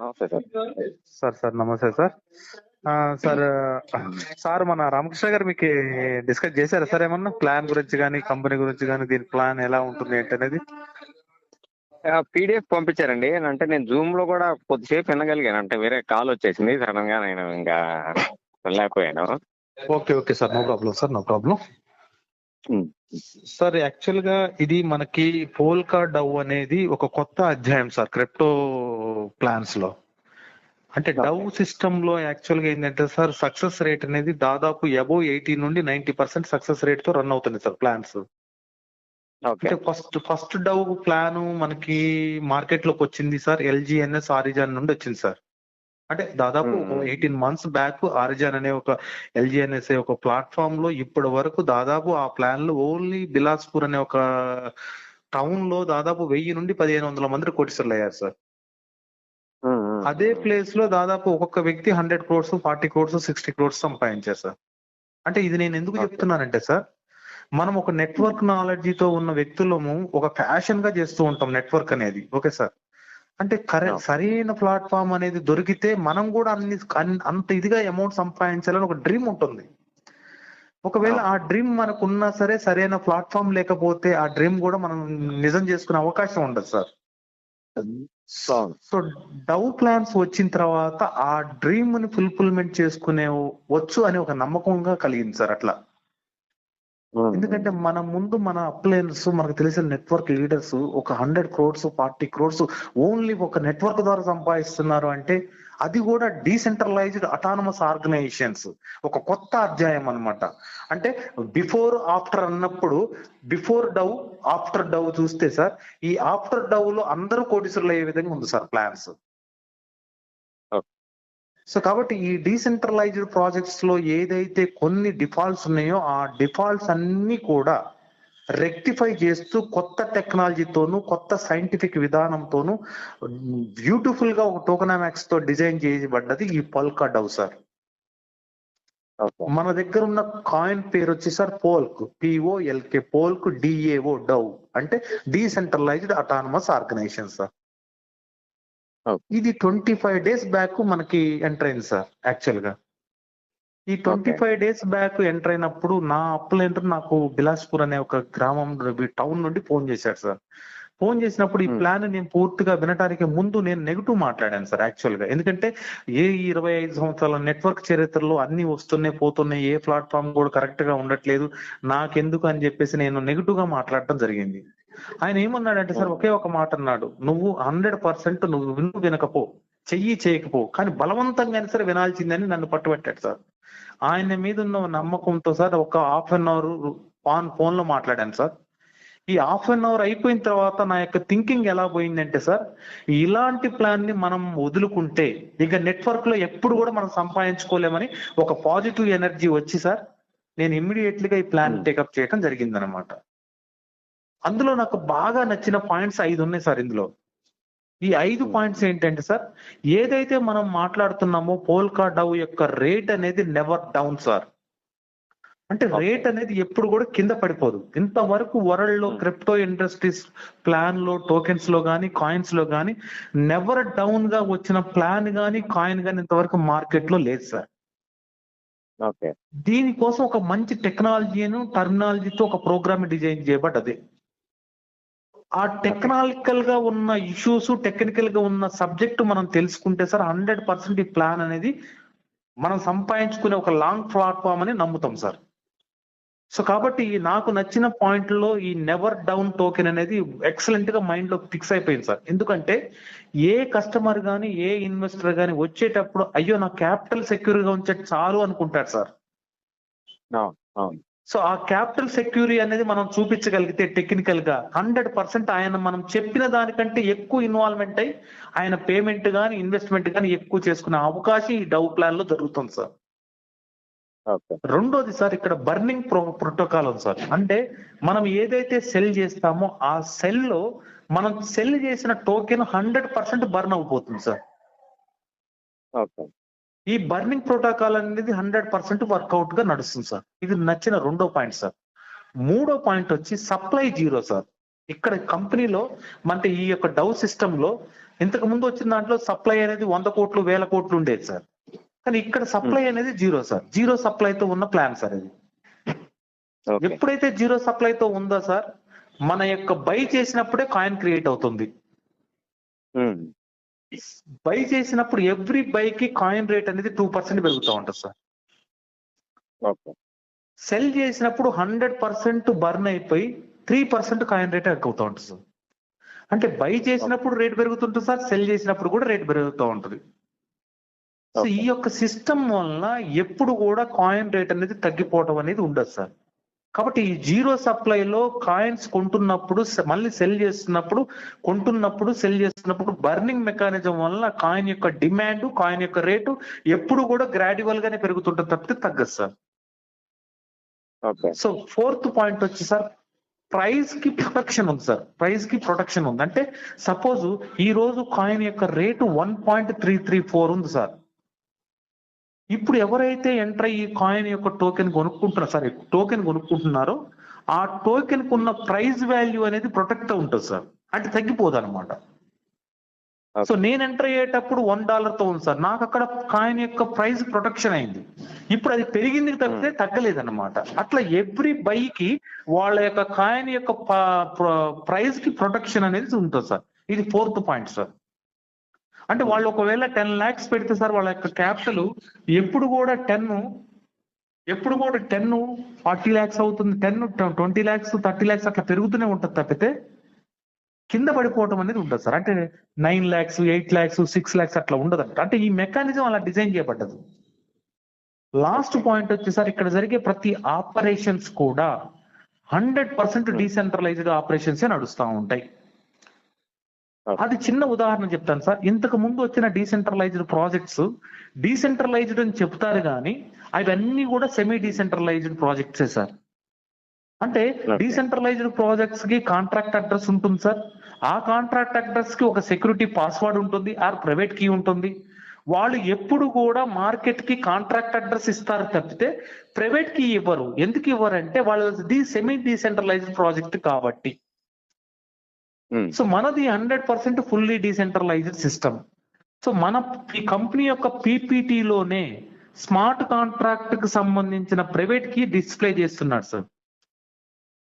నమస్తే sir. Sir sir నమస్తే sir. Sir sir మన రామకృష్ణ గారు మీకు డిస్కస్ చేశారా సార్ ఏమన్నా? ప్లాన్ గురించి కానీ కంపెనీ గురించి కానీ దీని ప్లాన్ ఎలా ఉంటుంది ఏంటి అనేది పీడిఎఫ్ పంపించారండి. అంటే నేను జూమ్లో కూడా కొద్దిసేపు వినగలిగాను. అంటే వేరే కాల్ వచ్చేసింది. సడన్గా నేను ఇంకా వెళ్ళలేకపోయాను okay okay sir. No problem sir. No problem. Sir యాక్చువల్గా ఇది మనకి పోల్కా డవ్ అనేది ఒక కొత్త అధ్యాయం సార్ క్రిప్టో ప్లాన్స్లో అంటే డవ్ సిస్టమ్లో యాక్చువల్గా ఏంటంటే సార్ సక్సెస్ రేట్ అనేది దాదాపు అబోవ్ ఎయిటీ నుండి నైన్టీ పర్సెంట్ సక్సెస్ రేట్తో రన్ అవుతుంది సార్ ప్లాన్స్. అంటే ఫస్ట్ ఫస్ట్ డవ్ ప్లాన్ మనకి మార్కెట్లోకి వచ్చింది సార్ ఎల్జిఎన్ఎస్ ఆరిజాన్ నుండి వచ్చింది సార్. అంటే దాదాపు. ఎయిటీన్ మంత్స్ బ్యాక్ ఆరిజాన్ అనే ఒక ఎల్జిఎన్ఎస్ ఒక ప్లాట్ఫామ్లో ఇప్పటి వరకు దాదాపు ఆ ప్లాన్లో ఓన్లీ బిలాస్పూర్ అనే ఒక టౌన్లో దాదాపు వెయ్యి నుండి పదిహేను వందల మంది కోటీశ్వర్లు అయ్యారు సార్. అదే ప్లేస్లో దాదాపు ఒక్కొక్క వ్యక్తి hundred crores forty crores sixty crores సంపాదించారు సార్ అంటే ఇది నేను ఎందుకు. చెప్తున్నానంటే సార్ మనం ఒక నెట్వర్క్ నాలెడ్జితో ఉన్న వ్యక్తులము ఒక ఫ్యాషన్గా చేస్తూ ఉంటాం నెట్వర్క్ అనేది ఓకే సార్ అంటే కరె Yeah. సరైన ప్లాట్ఫామ్ అనేది దొరికితే మనం కూడా అన్ని అన్- అంత ఇదిగా అమౌంట్ సంపాదించాలని ఒక డ్రీమ్ ఉంటుంది ఒకవేళ. ఆ డ్రీమ్ మనకు ఉన్నా సరే సరైన ప్లాట్ఫామ్ లేకపోతే ఆ డ్రీమ్ కూడా మనం నిజం చేసుకునే అవకాశం ఉండదు సార్ సో డవ్ ప్లాన్స్ వచ్చిన తర్వాత ఆ డ్రీమ్ని ఫుల్ఫిల్మెంట్ చేసుకునే వచ్చు అని ఒక నమ్మకంగా కలిగింది సార్ అట్లా ఎందుకంటే మన ముందు మన అప్లయన్స్ మనకు తెలిసిన నెట్వర్క్ లీడర్స్ ఒక hundred crores forty crores only ఒక నెట్వర్క్ ద్వారా సంపాదిస్తున్నారు అంటే అది కూడా డీసెంట్రలైజ్డ్ అటానమస్ ఆర్గనైజేషన్స్ ఒక కొత్త అధ్యాయం అన్నమాట. అంటే బిఫోర్ ఆఫ్టర్ అన్నప్పుడు బిఫోర్ డవ్ ఆఫ్టర్ డవ్ చూస్తే సార్ ఈ ఆఫ్టర్ డవ్లో అందరూ కోటీశ్వరులు అయ్యే విధంగా ఉంది సార్ ప్లాన్స్. సో కాబట్టి ఈ డీసెంట్రలైజ్డ్ ప్రాజెక్ట్స్లో ఏదైతే కొన్ని డిఫాల్ట్స్ ఉన్నాయో ఆ డిఫాల్ట్స్ అన్ని కూడా రెక్టిఫై చేస్తూ కొత్త టెక్నాలజీతోను కొత్త సైంటిఫిక్ విధానంతోను బ్యూటిఫుల్గా ఒక టోకనామాక్స్తో డిజైన్ చేయబడ్డది ఈ పల్కా డవ్ సార్ మన దగ్గర ఉన్న కాయిన్ పేరు వచ్చి sir Polk POLK Polk DAO DAO అంటే డీసెంట్రలైజ్డ్ అటానమస్ ఆర్గనైజేషన్ సార్. ఇది ట్వంటీ ఫైవ్ డేస్ బ్యాక్ మనకి ఎంటర్ అయింది సార్ యాక్చువల్గా. ఈ twenty five days back enter అయినప్పుడు నా అప్లైంటర్ నాకు బిలాస్పూర్ అనే ఒక గ్రామం టౌన్ నుండి ఫోన్ చేశాడు సార్ ఫోన్ చేసినప్పుడు ఈ Hmm. ప్లాన్ నేను పూర్తిగా వినడానికి ముందు నేను నెగిటివ్ మాట్లాడాను సార్ యాక్చువల్గా. ఎందుకంటే ఏ ఇరవై ఐదు సంవత్సరాల నెట్వర్క్ చరిత్రలో అన్ని వస్తున్నాయి పోతున్నాయి ఏ ప్లాట్ఫామ్ కూడా కరెక్ట్గా ఉండట్లేదు నాకెందుకు అని చెప్పేసి నేను నెగిటివ్గా మాట్లాడటం జరిగింది. ఆయన ఏమన్నాడంటే సార్ ఒకే ఒక మాట అన్నాడు. నువ్వు హండ్రెడ్ పర్సెంట్ నువ్వు విను వినకపో చెయ్యి చేయకపో కానీ బలవంతంగా సరే వినాల్సిందని నన్ను పట్టుబట్టాడు సార్. ఆయన మీద ఉన్న నమ్మకంతో సార్ ఒక హాఫ్ అన్ అవర్ ఫోన్ ఫోన్లో మాట్లాడాను సార్. ఈ హాఫ్ అన్ అవర్ అయిపోయిన తర్వాత నా యొక్క థింకింగ్ ఎలా పోయిందంటే సార్ ఇలాంటి ప్లాన్ని మనం వదులుకుంటే ఇక నెట్వర్క్లో ఎప్పుడు కూడా మనం సంపాదించుకోలేమని ఒక పాజిటివ్ ఎనర్జీ వచ్చి సార్ నేను ఇమ్మీడియట్లీగా ఈ ప్లాన్ Hmm. టేకప్ చేయడం జరిగిందనమాట అందులో నాకు బాగా నచ్చిన పాయింట్స్ ఐదు ఉన్నాయి సార్ ఇందులో ఈ ఐదు Hmm. పాయింట్స్ ఏంటంటే సార్ ఏదైతే మనం మాట్లాడుతున్నామో పోల్కా డవ్ యొక్క రేట్ అనేది నెవర్ డౌన్ సార్ అంటే. రేట్ అనేది ఎప్పుడు కూడా కింద పడిపోదు ఇంతవరకు వరల్డ్లో Hmm. క్రిప్టో ఇండస్ట్రీస్ ప్లాన్లో టోకెన్స్లో గానీ కాయిన్స్లో గానీ నెవర్ డౌన్గా వచ్చిన ప్లాన్ గానీ కాయిన్ గానీ ఇంతవరకు మార్కెట్లో లేదు సార్ ఓకే దీనికోసం ఒక మంచి టెక్నాలజీను టర్మినాలజీతో ఒక ప్రోగ్రామ్ డిజైన్ చేయబడ్డది ఆ టెక్నాలికల్గా ఉన్న ఇష్యూస్ టెక్నికల్గా ఉన్న సబ్జెక్ట్ మనం తెలుసుకుంటే సార్ హండ్రెడ్ పర్సెంట్ ఈ ప్లాన్ అనేది మనం సంపాదించుకునే ఒక లాంగ్ ప్లాట్ఫామ్ అని నమ్ముతాం సార్. సో కాబట్టి నాకు నచ్చిన పాయింట్లో ఈ నెవర్ డౌన్ టోకెన్ అనేది ఎక్సలెంట్గా మైండ్లో ఫిక్స్ అయిపోయింది సార్. ఎందుకంటే ఏ కస్టమర్ గాని ఏ ఇన్వెస్టర్ గాని వచ్చేటప్పుడు అయ్యో నా క్యాపిటల్ సెక్యూర్గా ఉంచే చాలు అనుకుంటాడు సార్. అవును. సో ఆ క్యాపిటల్ సెక్యూరిటీ అనేది మనం చూపించగలిగితే టెక్నికల్గా హండ్రెడ్ పర్సెంట్ ఆయన మనం చెప్పిన దానికంటే ఎక్కువ ఇన్వాల్వ్మెంట్ అయి ఆయన పేమెంట్ గానీ ఇన్వెస్ట్మెంట్ గానీ ఎక్కువ చేసుకునే అవకాశం ఈ డౌ ప్లాన్లో జరుగుతుంది సార్. ఓకే. రెండోది సార్ ఇక్కడ బర్నింగ్ ప్రో ప్రోటోకాల్ ఉంది సార్. అంటే మనం ఏదైతే సెల్ చేస్తామో ఆ సెల్లో మనం సెల్ చేసిన టోకెన్ హండ్రెడ్ పర్సెంట్ బర్న్ అయిపోతుంది సార్. ఓకే. ఈ బర్నింగ్ ప్రోటోకాల్ అనేది హండ్రెడ్ పర్సెంట్ వర్కౌట్గా నడుస్తుంది సార్ ఇది నచ్చిన రెండో పాయింట్ సార్ మూడో పాయింట్ వచ్చి సప్లై జీరో సార్ ఇక్కడ కంపెనీలో అంటే ఈ యొక్క డౌ సిస్టమ్లో ఇంతకు ముందు వచ్చిన దాంట్లో సప్లై అనేది వంద కోట్లు వేల కోట్లు ఉండేది సార్ కానీ ఇక్కడ సప్లై అనేది జీరో సార్ జీరో సప్లైతో ఉన్న ప్లాన్ సార్ ఇది. ఎప్పుడైతే జీరో సప్లైతో ఉందో సార్ మన యొక్క బై చేసినప్పుడే కాయిన్ క్రియేట్ అవుతుంది. ఉమ్. బై చేసినప్పుడు ఎవ్రీ బైకి కాయిన్ రేట్ అనేది టూ పర్సెంట్ పెరుగుతూ ఉంటుంది సార్. సెల్ చేసినప్పుడు హండ్రెడ్ పర్సెంట్ బర్న్ అయిపోయి త్రీ పర్సెంట్ కాయిన్ రేట్ ఎక్కువతూ ఉంటుంది సార్. అంటే బై చేసినప్పుడు రేట్ పెరుగుతుంటుంది సార్ సెల్ చేసినప్పుడు కూడా రేట్ పెరుగుతూ ఉంటుంది. సో ఈ యొక్క సిస్టమ్ వలన ఎప్పుడు కూడా కాయిన్ రేట్ అనేది తగ్గిపోవడం అనేది ఉండదు సార్. కాబట్టి ఈ జీరో సప్లైలో కాయిన్స్ కొంటున్నప్పుడు మళ్ళీ సెల్ చేస్తున్నప్పుడు కొంటున్నప్పుడు సెల్ చేస్తున్నప్పుడు బర్నింగ్ మెకానిజం వలన కాయిన్ యొక్క డిమాండ్ కాయిన్ యొక్క రేటు ఎప్పుడు కూడా గ్రాడ్యువల్ గానే పెరుగుతుంటుంది తప్పితే తగ్గదు sir. Okay. So fourth point వచ్చి సార్ ప్రైస్కి ప్రొటెక్షన్ ఉంది సార్. ప్రైస్కి ప్రొటెక్షన్ ఉంది. అంటే సపోజ్ ఈ రోజు కాయిన్ యొక్క rate one point three three four ఉంది సార్. ఇప్పుడు ఎవరైతే ఎంటర్ ఈ కాయిన్ యొక్క టోకెన్ కొనుక్కుంటున్నారు సార్ టోకెన్ కొనుక్కుంటున్నారో ఆ టోకెన్ ఉన్న ప్రైస్ వాల్యూ అనేది ప్రొటెక్ట్ ఉంటుంది సార్ అంటే తగ్గిపోదు అనమాట సో నేను ఎంటర్ అయ్యేటప్పుడు వన్ డాలర్తో ఉంది సార్ నాకు అక్కడ కాయిన్ యొక్క ప్రైస్ ప్రొటెక్షన్ అయింది. ఇప్పుడు అది పెరిగింది తప్పితే తగ్గలేదు అనమాట అట్లా ఎవ్రీ బైకి వాళ్ళ యొక్క కాయిన్ యొక్క ప్రైస్కి ప్రొటెక్షన్ అనేది ఉంటుంది సార్ ఇది ఫోర్త్ పాయింట్ సార్ అంటే వాళ్ళు ఒకవేళ టెన్ లాక్స్ పెడితే సార్ వాళ్ళ యొక్క క్యాపిటల్ ఎప్పుడు కూడా టెన్ ఎప్పుడు కూడా టెన్ ఫార్టీ ల్యాక్స్ అవుతుంది. Ten twenty lakhs thirty lakhs అట్లా పెరుగుతూనే ఉంటుంది తప్పితే కింద పడిపోవడం అనేది ఉంటుంది సార్. అంటే nine lakhs eight lakhs six lakhs అట్లా ఉండదు అంటే ఈ మెకానిజం అలా డిజైన్ చేయబడ్డది. లాస్ట్ పాయింట్ వచ్చి సార్ ఇక్కడ జరిగే ప్రతి ఆపరేషన్స్ కూడా హండ్రెడ్ పర్సెంట్ డీసెంట్రలైజ్డ్ ఆపరేషన్స్ నడుస్తూ ఉంటాయి. అది చిన్న ఉదాహరణ చెప్తాను సార్. ఇంతకు ముందు వచ్చిన డీసెంట్రలైజ్డ్ ప్రాజెక్ట్స్ డీసెంట్రలైజ్డ్ అని చెప్తారు కానీ అవన్నీ కూడా సెమీ డీసెంట్రలైజ్డ్ ప్రాజెక్ట్సే సార్. అంటే డీసెంట్రలైజ్డ్ ప్రాజెక్ట్స్కి కాంట్రాక్ట్ అడ్రస్ ఉంటుంది సార్. ఆ కాంట్రాక్ట్ అడ్రస్కి ఒక సెక్యూరిటీ పాస్వర్డ్ ఉంటుంది ఆర్ ప్రైవేట్ కీ ఉంటుంది. వాళ్ళు ఎప్పుడు కూడా మార్కెట్కి కాంట్రాక్ట్ అడ్రస్ ఇస్తారు తప్పితే ప్రైవేట్ కీ ఇవ్వరు. ఎందుకు ఇవ్వరు అంటే వాళ్ళది సెమీ డీసెంట్రలైజ్డ్ ప్రాజెక్ట్ కాబట్టి. సో మనది hundred percent fully decentralised system so మన ఈ కంపెనీ యొక్క PPT లోనే స్మార్ట్ కాంట్రాక్ట్కి సంబంధించిన ప్రైవేట్కి డిస్ప్లే చేస్తున్నాడు సార్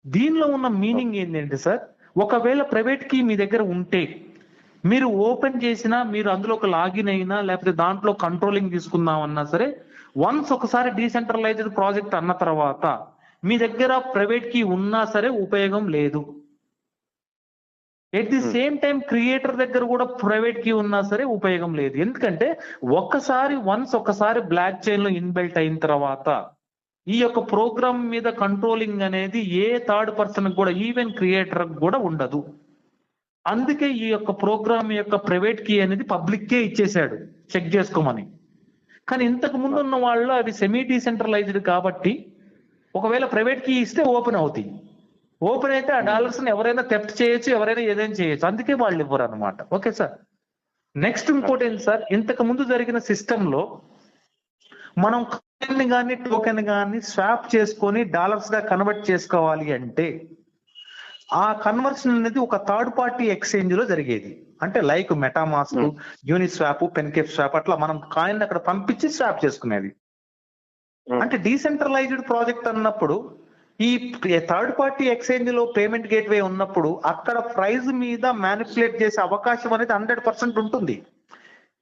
దీనిలో ఉన్న మీనింగ్ ఏంటంటే సార్ ఒకవేళ ప్రైవేట్ కీ మీ దగ్గర ఉంటే మీరు ఓపెన్ చేసినా మీరు అందులో ఒక లాగిన్ అయినా లేకపోతే దాంట్లో కంట్రోలింగ్ తీసుకుందామన్నా సరే వన్స్ ఒకసారి డీసెంట్రలైజ్డ్ ప్రాజెక్ట్ అన్న తర్వాత మీ దగ్గర ప్రైవేట్ కీ ఉన్నా సరే ఉపయోగం లేదు. At the same time creator దగ్గర కూడా ప్రైవేట్ కీ ఉన్నా సరే ఉపయోగం లేదు. ఎందుకంటే ఒక్కసారి వన్స్ ఒకసారి బ్లాక్ చైన్లో ఇన్బిల్ట్ అయిన తర్వాత ఈ యొక్క ప్రోగ్రామ్ మీద కంట్రోలింగ్ అనేది ఏ థర్డ్ పర్సన్ కూడా ఈవెన్ క్రియేటర్ కూడా ఉండదు. అందుకే ఈ యొక్క ప్రోగ్రామ్ యొక్క ప్రైవేట్ కీ అనేది పబ్లిక్ కే ఇచ్చేసాడు చెక్ చేసుకోమని. కానీ ఇంతకు ముందు ఉన్న వాళ్ళు అవి సెమీ డీసెంట్రలైజ్డ్ కాబట్టి ఒకవేళ ప్రైవేట్ కీ ఇస్తే ఓపెన్ అవుతాయి. ఓపెన్ అయితే ఆ డాలర్స్ ఎవరైనా థెఫ్ట్ చేయొచ్చు ఎవరైనా ఏదైనా చేయొచ్చు. అందుకే వాళ్ళు ఇవ్వరు అనమాట ఓకే సార్. నెక్స్ట్ ఇంకోటి ఏంటి సార్? ఇంతకు ముందు జరిగిన సిస్టమ్లో మనం కాయిన్ కానీ టోకెన్ కానీ స్వాప్ చేసుకొని డాలర్స్గా కన్వర్ట్ చేసుకోవాలి అంటే ఆ కన్వర్షన్ అనేది ఒక థర్డ్ పార్టీ ఎక్స్చేంజ్లో జరిగేది. అంటే like MetaMask Uniswap PancakeSwap అట్లా మనం కాయిన్ అక్కడ పంపించి స్వాప్ చేసుకునేది. Hmm. అంటే డీసెంట్రలైజ్డ్ ప్రాజెక్ట్ అన్నప్పుడు ఈ థర్డ్ పార్టీ ఎక్స్చేంజ్లో పేమెంట్ గేట్వే ఉన్నప్పుడు అక్కడ ప్రైస్ మీద మ్యానిపులేట్ చేసే అవకాశం అనేది హండ్రెడ్ పర్సెంట్ ఉంటుంది.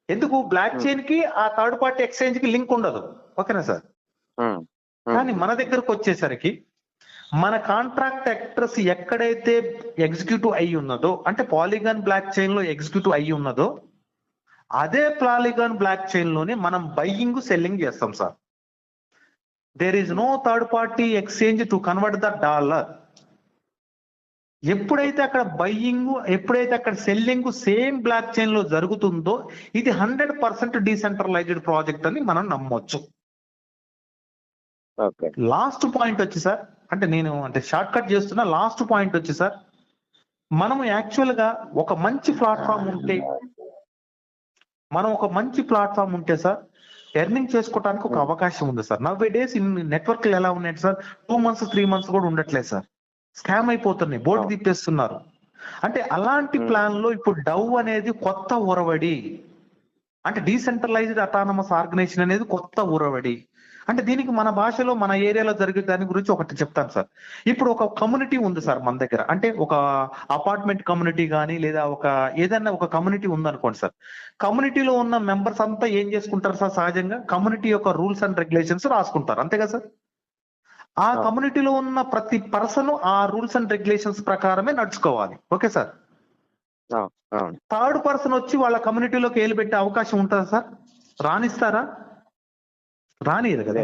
ఎందుకు? బ్లాక్ చైన్కి ఆ థర్డ్ పార్టీ ఎక్స్చేంజ్కి లింక్ ఉండదు. ఓకేనా సార్? ఉమ్. ఉమ్. కానీ మన దగ్గరకు వచ్చేసరికి మన కాంట్రాక్ట్ అడ్రస్ ఎక్కడైతే ఎగ్జిక్యూటివ్ అయి ఉన్నదో అంటే పాలిగాన్ బ్లాక్ చైన్లో ఎగ్జిక్యూటివ్ అయి ఉన్నదో అదే పాలిగాన్ బ్లాక్ చైన్లోనే మనం బయ్యింగ్ సెల్లింగ్ చేస్తాం sir. There is no third party exchange to convert the dollar ఎప్పుడైతే అక్కడ బయ్యింగ్ ఎప్పుడైతే అక్కడ సెల్లింగ్ సేమ్ బ్లాక్ చైన్లో జరుగుతుందో ఇది హండ్రెడ్ పర్సెంట్ డీసెంట్రలైజ్డ్ ప్రాజెక్ట్ అని మనం నమ్మొచ్చు. లాస్ట్ పాయింట్ వచ్చి సార్ అంటే నేను అంటే షార్ట్ కట్ చేస్తున్నా లాస్ట్ పాయింట్ వచ్చి సార్ మనం యాక్చువల్గా ఒక మంచి ప్లాట్ఫామ్ ఉంటే మనం ఒక మంచి ప్లాట్ఫామ్ ఉంటే సార్ ఎర్నింగ్ చేసుకోవడానికి ఒక అవకాశం ఉంది సార్. నవ్వే డేస్ ఇన్ నెట్వర్క్లు ఎలా ఉన్నాయి sir? Two months three months కూడా ఉండట్లేదు సార్. స్కామ్ అయిపోతున్నాయి. బోర్డు తిప్పేస్తున్నారు. అంటే అలాంటి. ప్లాన్లో ఇప్పుడు డవ్ అనేది కొత్త ఉరవడి అంటే డీసెంట్రలైజ్డ్ అటానమస్ ఆర్గనైజేషన్ అనేది కొత్త ఉరవడి అంటే దీనికి మన భాషలో మన ఏరియాలో జరిగే దాని గురించి ఒకటి చెప్తాను సార్. ఇప్పుడు ఒక కమ్యూనిటీ ఉంది సార్ మన దగ్గర. అంటే ఒక అపార్ట్మెంట్ కమ్యూనిటీ కానీ లేదా ఒక ఏదైనా ఒక కమ్యూనిటీ ఉందనుకోండి సార్. కమ్యూనిటీలో ఉన్న మెంబర్స్ అంతా ఏం చేసుకుంటారు సార్ సహజంగా? కమ్యూనిటీ యొక్క రూల్స్ అండ్ రెగ్యులేషన్స్ రాసుకుంటారు. అంతే కదా సార్? ఆ. కమ్యూనిటీలో ఉన్న ప్రతి పర్సన్ ఆ రూల్స్ అండ్ రెగ్యులేషన్స్ ప్రకారమే నడుచుకోవాలి. Okay sir? థర్డ్ పర్సన్ వచ్చి వాళ్ళ కమ్యూనిటీలోకి ఏలు పెట్టే అవకాశం ఉంటుందా సార్? రానిస్తారా రానియదు కదా.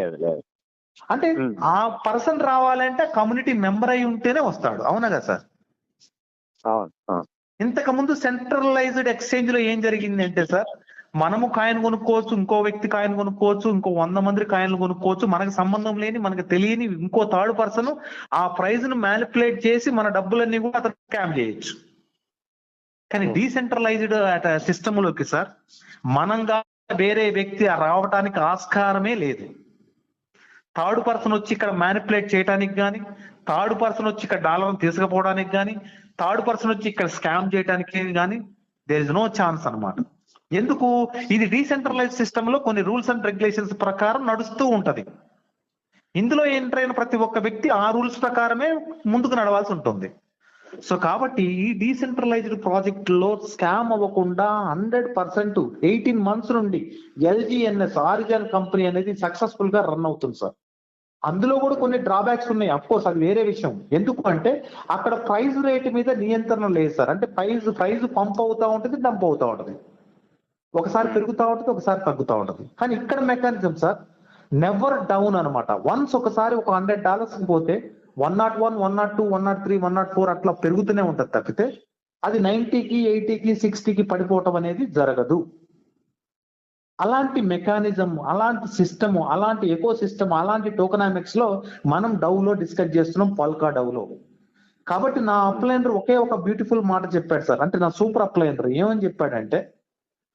అంటే. ఆ పర్సన్ రావాలంటే కమ్యూనిటీ మెంబర్ అయి ఉంటేనే వస్తాడు. అవునా కదా సార్? ఇంతకు ముందు సెంట్రలైజ్డ్ ఎక్స్చేంజ్లో ఏం జరిగింది అంటే సార్ మనము కాయిన్ కొనుక్కోవచ్చు ఇంకో వ్యక్తి కాయిన్ కొనుక్కోవచ్చు ఇంకో వంద మంది కాయిన్లు కొనుక్కోవచ్చు మనకు సంబంధం లేని మనకు తెలియని ఇంకో థర్డ్ పర్సన్ ఆ ప్రైజ్ను మ్యానిపులేట్ చేసి మన డబ్బులన్నీ కూడా అతను స్కామ్ చేయొచ్చు. కానీ. డీసెంట్రలైజ్డ్ సిస్టమ్లోకి సార్ మనంగా వేరే వ్యక్తి రావటానికి ఆస్కారమే లేదు. థర్డ్ పర్సన్ వచ్చి ఇక్కడ మ్యానిపులేట్ చేయడానికి కానీ థర్డ్ పర్సన్ వచ్చి ఇక్కడ డాలర్ తీసుకుపోవడానికి కానీ థర్డ్ పర్సన్ వచ్చి ఇక్కడ స్కామ్ చేయడానికి కానీ దేర్ ఇస్ నో ఛాన్స్ అన్నమాట. ఎందుకు? ఇది డీసెంట్రలైజ్ సిస్టమ్లో కొన్ని రూల్స్ అండ్ రెగ్యులేషన్స్ ప్రకారం నడుస్తూ ఉంటది. ఇందులో ఎంటర్ అయిన ప్రతి ఒక్క వ్యక్తి ఆ రూల్స్ ప్రకారమే ముందుకు నడవాల్సి ఉంటుంది. సో కాబట్టి ఈ డీసెంట్రలైజ్డ్ ప్రాజెక్ట్లో స్కామ్ అవ్వకుండా హండ్రెడ్ పర్సెంట్ ఎయిటీన్ మంత్స్ నుండి ఎల్జిఎన్ఎస్ ఆరిజన్ కంపెనీ అనేది సక్సెస్ఫుల్గా రన్ అవుతుంది సార్ అందులో కూడా కొన్ని డ్రాబ్యాక్స్ ఉన్నాయి. అఫ్ కోర్స్ అది వేరే విషయం. ఎందుకు అంటే అక్కడ ప్రైజ్ రేట్ మీద నియంత్రణ లేదు సార్ అంటే ప్రైజ్ ప్రైజ్ పంప్ అవుతా ఉంటుంది డంప్ అవుతా ఉంటుంది. ఒకసారి పెరుగుతూ ఉంటుంది ఒకసారి తగ్గుతూ ఉంటుంది. కానీ ఇక్కడ మెకానిజం సార్ నెవర్ డౌన్ అనమాట వన్స్ ఒకసారి ఒక హండ్రెడ్ డాలర్స్ పోతే one nought one one nought two one nought three one nought four అట్లా పెరుగుతూనే ఉంటుంది తప్పితే అది నైన్టీకి ఎయిటీకి సిక్స్టీకి పడిపోవటం అనేది జరగదు. అలాంటి మెకానిజం అలాంటి సిస్టమ్ అలాంటి ఎకో సిస్టమ్ అలాంటి టోకనామిక్స్లో మనం డౌలో డిస్కస్ చేస్తున్నాం పల్కా డౌలో. కాబట్టి నా అప్లైనర్ ఒకే ఒక బ్యూటిఫుల్ మాట చెప్పాడు సార్. అంటే నా సూపర్ అప్లైనర్ ఏమని చెప్పాడంటే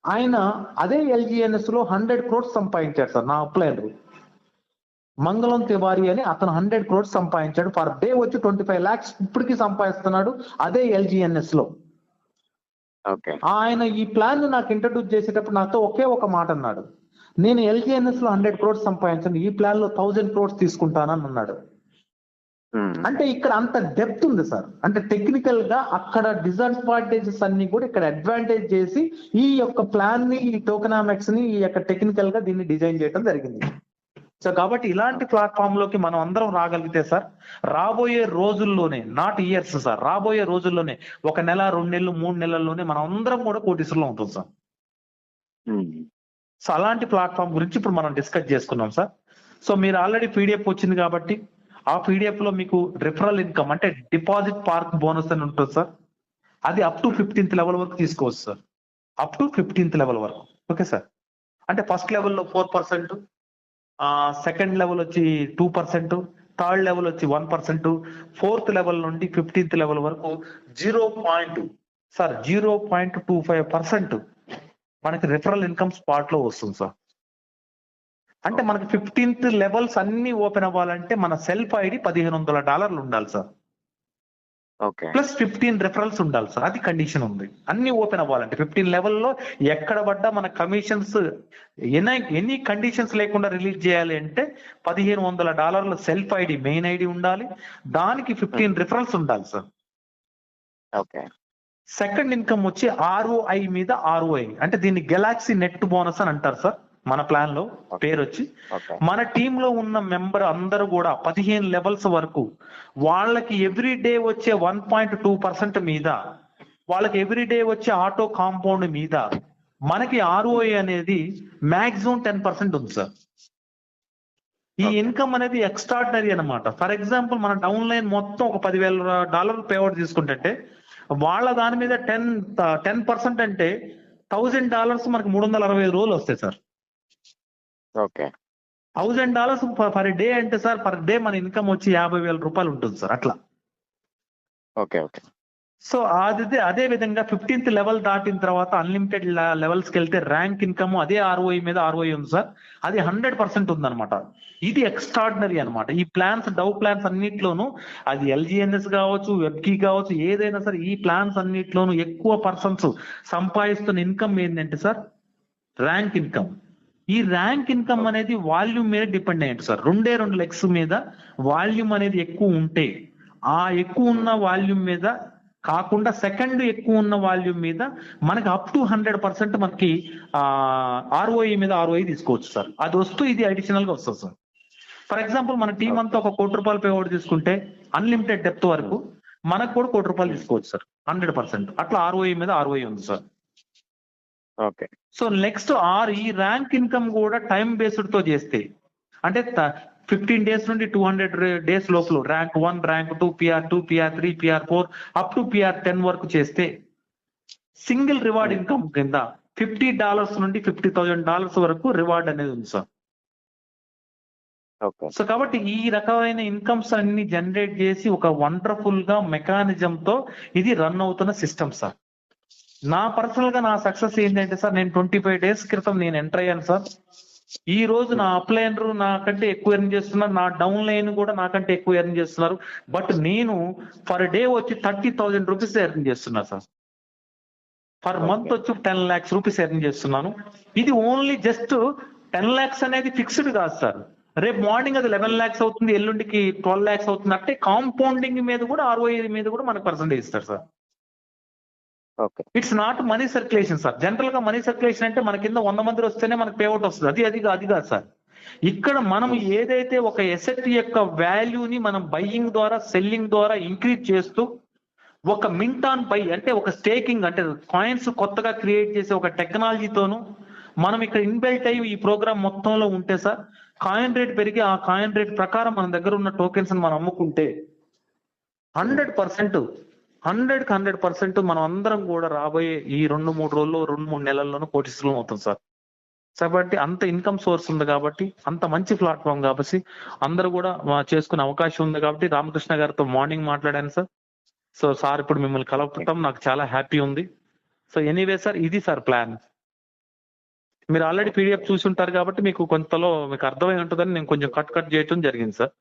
ఆయన అదే ఎల్జిఎన్ఎస్లో హండ్రెడ్ క్రోడ్స్ సంపాదించాడు సార్ నా అప్లైనర్. మంగళం తివారి అని అతను హండ్రెడ్ క్రోడ్స్ సంపాదించాడు. పర్ డే వచ్చి ట్వంటీ ఫైవ్ లాక్స్ ఇప్పటికి సంపాదిస్తున్నాడు. అదే ఎల్జిఎన్ఎస్లో. ఓకే. ఆయన ఈ ప్లాన్ నాకు ఇంట్రడ్యూస్ చేసేటప్పుడు నాతో ఒకే ఒక మాట అన్నాడు. నేను ఎల్జిఎన్ఎస్లో హండ్రెడ్ క్రోడ్స్ సంపాదించాను. ఈ ప్లాన్లో థౌజండ్ క్రోడ్స్ తీసుకుంటానని అన్నాడు. ఉమ్. అంటే ఇక్కడ అంత డెప్త్ ఉంది సార్. అంటే టెక్నికల్గా అక్కడ డిసడ్వాంటేజెస్ అన్ని కూడా ఇక్కడ అడ్వాంటేజ్ చేసి ఈ యొక్క ప్లాన్ని ఈ టోకనామిక్స్ని ఈ యొక్క టెక్నికల్గా దీన్ని డిజైన్ చేయడం జరిగింది. సో కాబట్టి ఇలాంటి ప్లాట్ఫామ్లోకి మనం అందరం రాగలిగితే సార్ రాబోయే రోజుల్లోనే నాట్ ఇయర్స్ సార్ రాబోయే రోజుల్లోనే ఒక నెల రెండు నెలలు మూడు నెలల్లోనే మనం అందరం కూడా కోటీసులో ఉంటుంది సార్. సో అలాంటి ప్లాట్ఫామ్ గురించి ఇప్పుడు మనం డిస్కస్ చేసుకున్నాం సార్. సో మీరు ఆల్రెడీ పీడిఎఫ్ వచ్చింది కాబట్టి ఆ పీడిఎఫ్లో మీకు రిఫరల్ ఇన్కమ్ అంటే డిపాజిట్ పార్క్ బోనస్ అని ఉంటుంది సార్. అది అప్ టు ఫిఫ్టీన్త్ లెవెల్ వరకు తీసుకోవచ్చు sir. Up to fifteenth level వరకు. ఓకే సార్ అంటే ఫస్ట్ లెవెల్లో ఫోర్ పర్సెంట్ సెకండ్ లెవెల్ వచ్చి టూ పర్సెంట్ థర్డ్ లెవెల్ వచ్చి వన్ పర్సెంట్ ఫోర్త్ లెవెల్ నుండి ఫిఫ్టీన్త్ లెవెల్ వరకు zero point sir zero point two five percent మనకి రిఫరల్ ఇన్కమ్ స్పాట్లో వస్తుంది సార్ అంటే మనకి ఫిఫ్టీన్త్ లెవెల్స్ అన్ని ఓపెన్ అవ్వాలంటే మన సెల్ఫ్ ఐడి పదిహేను వందల డాలర్లు ఉండాలి సార్ ప్లస్ ఫిఫ్టీన్ రెఫరల్స్ ఉండాలి సార్ అది కండిషన్ ఉంది. అన్ని ఓపెన్ అవ్వాలంటే ఫిఫ్టీన్ లెవెల్లో ఎక్కడ పడ్డా మన కమిషన్స్ ఎన్ని ఎన్ని కండిషన్స్ లేకుండా రిలీజ్ చేయాలి అంటే పదిహేను వందల డాలర్ల సెల్ఫ్ ఐడి మెయిన్ ఐడి ఉండాలి. దానికి ఫిఫ్టీన్ రిఫరల్స్ ఉండాలి సార్. ఓకే. సెకండ్ ఇన్కమ్ వచ్చి ఆర్ఓఐ మీద ఆర్ఓఐ అంటే దీన్ని గెలాక్సీ నెట్ బోనస్ అని అంటారు సార్. మన ప్లాన్లో పేరు వచ్చి మన టీమ్లో ఉన్న మెంబర్ అందరూ కూడా పదిహేను లెవెల్స్ వరకు వాళ్ళకి ఎవ్రీ డే వచ్చే వన్ పాయింట్ టూ పర్సెంట్ మీద వాళ్ళకి ఎవ్రీ డే వచ్చే ఆటో కాంపౌండ్ మీద మనకి ఆర్ఓఐ అనేది మాక్సిమం టెన్ పర్సెంట్ ఉంది సార్. ఈ. ఇన్కమ్ అనేది ఎక్స్ట్రాడినరీ అన్నమాట. ఫర్ ఎగ్జాంపుల్ మన డౌన్ లైన్ మొత్తం ఒక పదివేల డాలర్ పేఅవుట్ తీసుకుంటే వాళ్ళ దాని మీద టెన్ టెన్ పర్సెంట్ అంటే థౌజండ్ డాలర్స్ మనకి మూడు వందల అరవై ఐదు రోజులు వస్తాయి sir. Okay. Thousand dollars per day అంటే సార్ పర్ డే మన ఇన్కమ్ వచ్చి యాభై వేల రూపాయలు ఉంటుంది సార్ అట్లా. Okay okay. సో అది అదే విధంగా ఫిఫ్టీన్త్ లెవెల్ దాటిన తర్వాత అన్లిమిటెడ్ లెవెల్స్కి వెళ్తే ర్యాంక్ ఇన్కమ్ అదే ఆర్ఓఐ మీద ఆర్ఓఐ ఉంది సార్. అది హండ్రెడ్ పర్సెంట్ ఉందన్నమాట. ఇది ఎక్స్ట్రాడినరీ అన్నమాట. ఈ ప్లాన్స్ డౌ ప్లాన్స్ అన్నిట్లోనూ అది ఎల్జిఎన్ఎస్ కావచ్చు వెబ్కి కావచ్చు ఏదైనా సరే ఈ ప్లాన్స్ అన్నిట్లోనూ ఎక్కువ పర్సన్స్ సంపాదిస్తున్న ఇన్కమ్ ఏంటంటే సార్ ర్యాంక్ ఇన్కమ్. ఈ ర్యాంక్ ఇన్కమ్ అనేది వాల్యూమ్ మీద డిపెండ్ అయ్యింది సార్. రెండే రెండు లెగ్స్ మీద వాల్యూమ్ అనేది ఎక్కువ ఉంటే ఆ ఎక్కువ ఉన్న వాల్యూమ్ మీద కాకుండా సెకండ్ ఎక్కువ ఉన్న వాల్యూమ్ మీద మనకి అప్ టు హండ్రెడ్ పర్సెంట్ మనకి ఆర్ఓఐ మీద ఆర్ఓఐ తీసుకోవచ్చు సార్. అది వస్తూ ఇది అడిషనల్గా వస్తుంది సార్. ఫర్ ఎగ్జాంపుల్ మన టీం అంతా ఒక కోటి రూపాయలు పే అవుట్ తీసుకుంటే అన్లిమిటెడ్ డెప్త్ వరకు మనకు కూడా కోటి రూపాయలు తీసుకోవచ్చు సార్. హండ్రెడ్ పర్సెంట్ అట్లా ఆర్ఓఐ మీద ఆర్ఓఐ ఉంది sir. Okay. So next or ఈ ర్యాంక్ ఇన్కమ్ కూడా టైం బేస్డ్తో చేస్తే అంటే ఫిఫ్టీన్ డేస్ నుండి టూ హండ్రెడ్ డేస్ లోపల rank one rank two PR two PR three PR four up to PR ten వరకు చేస్తే సింగిల్ రివార్డ్ ఇన్కమ్ కింద ఫిఫ్టీ డాలర్స్ నుండి ఫిఫ్టీ థౌసండ్ డాలర్స్ వరకు రివార్డ్ అనేది ఉంది సార్. సో కాబట్టి ఈ రకమైన ఇన్కమ్స్ అన్ని జనరేట్ చేసి ఒక వండర్ఫుల్గా మెకానిజం తో ఇది రన్ అవుతున్న సిస్టమ్ సార్. నా పర్సనల్గా నా సక్సెస్ ఏంటంటే సార్ నేను ట్వంటీ ఫైవ్ డేస్ క్రితం నేను ఎంటర్ అయ్యాను సార్. ఈ రోజు నా అప్ లైనర్ నాకంటే ఎక్కువ ఎర్న్ చేస్తున్నారు. నా డౌన్ లైన్ కూడా నాకంటే ఎక్కువ ఎర్న్ చేస్తున్నారు. బట్ నేను పర్ డే వచ్చి థర్టీ థౌజండ్ రూపీస్ ఎర్న్ చేస్తున్నా సార్. పర్ మంత్ వచ్చి టెన్ లాక్స్ రూపీస్ ఎర్న్ చేస్తున్నాను. ఇది ఓన్లీ జస్ట్ టెన్ లాక్స్ అనేది ఫిక్స్డ్ కాదు సార్. రేపు మార్నింగ్ అది లెవెన్ లాక్స్ అవుతుంది ఎల్లుండికి ట్వెల్వ్ లాక్స్ అవుతుంది. అంటే కాంపౌండింగ్ మీద కూడా ఆర్ఓఐ మీద కూడా మనకు పర్సంటేజ్ ఇస్తారు sir. It's not money circulation sir జనరల్గా మనీ సర్క్యులేషన్ అంటే మన కింద వంద మంది వస్తేనే మనకి పేఅవుట్ వస్తుంది. అది అది అది కాదు సార్ ఇక్కడ మనం ఏదైతే ఒక ఎసెట్ యొక్క వాల్యూని మనం బయ్యింగ్ ద్వారా సెల్లింగ్ ద్వారా ఇంక్రీజ్ చేస్తూ ఒక మింట్ ఆన్ బై అంటే ఒక స్టేకింగ్ అంటే కాయిన్స్ కొత్తగా క్రియేట్ చేసే ఒక టెక్నాలజీతోను మనం ఇక్కడ ఇన్బిల్ట్ అయ్యి ఈ ప్రోగ్రామ్ మొత్తంలో ఉంటే సార్ కాయిన్ రేట్ పెరిగి ఆ కాయిన్ రేట్ ప్రకారం మన దగ్గర ఉన్న టోకెన్స్ మనం అమ్ముకుంటే హండ్రెడ్ పర్సెంట్ హండ్రెడ్కి హండ్రెడ్ పర్సెంట్ మనం అందరం కూడా రాబోయే ఈ రెండు మూడు రోజుల్లో రెండు మూడు నెలల్లోనూ కోటీశ్వరం అవుతుంది సార్. కాబట్టి అంత ఇన్కమ్ సోర్స్ ఉంది కాబట్టి అంత మంచి ప్లాట్ఫామ్ కాబట్టి అందరూ కూడా మా చేసుకునే అవకాశం ఉంది కాబట్టి రామకృష్ణ గారితో మార్నింగ్ మాట్లాడాను సార్. సో సార్ ఇప్పుడు మిమ్మల్ని కలపటం నాకు చాలా హ్యాపీ ఉంది. సో ఎనీవే సార్ ఇది సార్ ప్లాన్. మీరు ఆల్రెడీ పీడిఎఫ్ చూసి ఉంటారు కాబట్టి మీకు కొంతలో మీకు అర్థమై ఉంటుందని నేను కొంచెం కట్ కట్ చేయటం జరిగింది సార్.